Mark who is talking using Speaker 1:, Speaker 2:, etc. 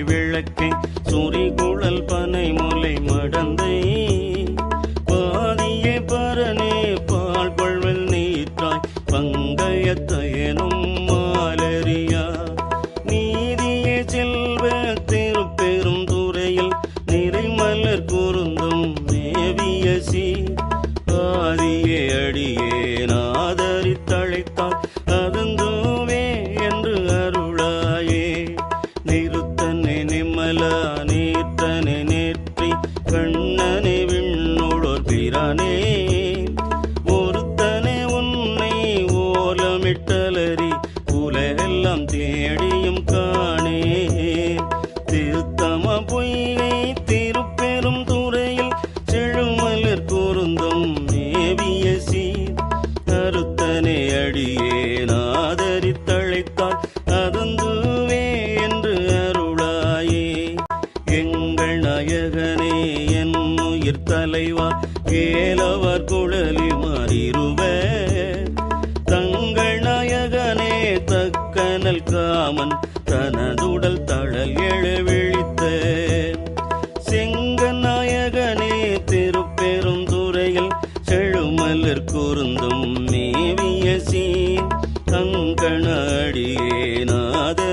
Speaker 1: விளக்கை சுரிகுழல் பனை முலை மடந்தை. பாதிய பரனே பால் பழ்வல் நீற்றாய் பங்கயத்தையனும் மாலரியா. நீதிய செல்வ திருப்பெரும் துறையில் நிறைமலர் குருந்தும் மேவிய சீ பாதிய அடியே நான் கனலா நேற்றனை நேற்றி கண்ணனை விண்ணோடோர் பிரானே. ஒருத்தனை உன்னை ஓலமிட்டலறி உலகெல்லாம் தேடியும் க உயிர் தலைவா கேலவர் குழலி மாறிருவே. தங்கள் நாயகனே தக்கனல் காமன் தனதுடல் தழல் எழவிழித்த செங்க நாயகனே திருப்பெருந்துறையில் செழுமலர் குருந்தும் மேவிய சீ தங்கணடியே நாதே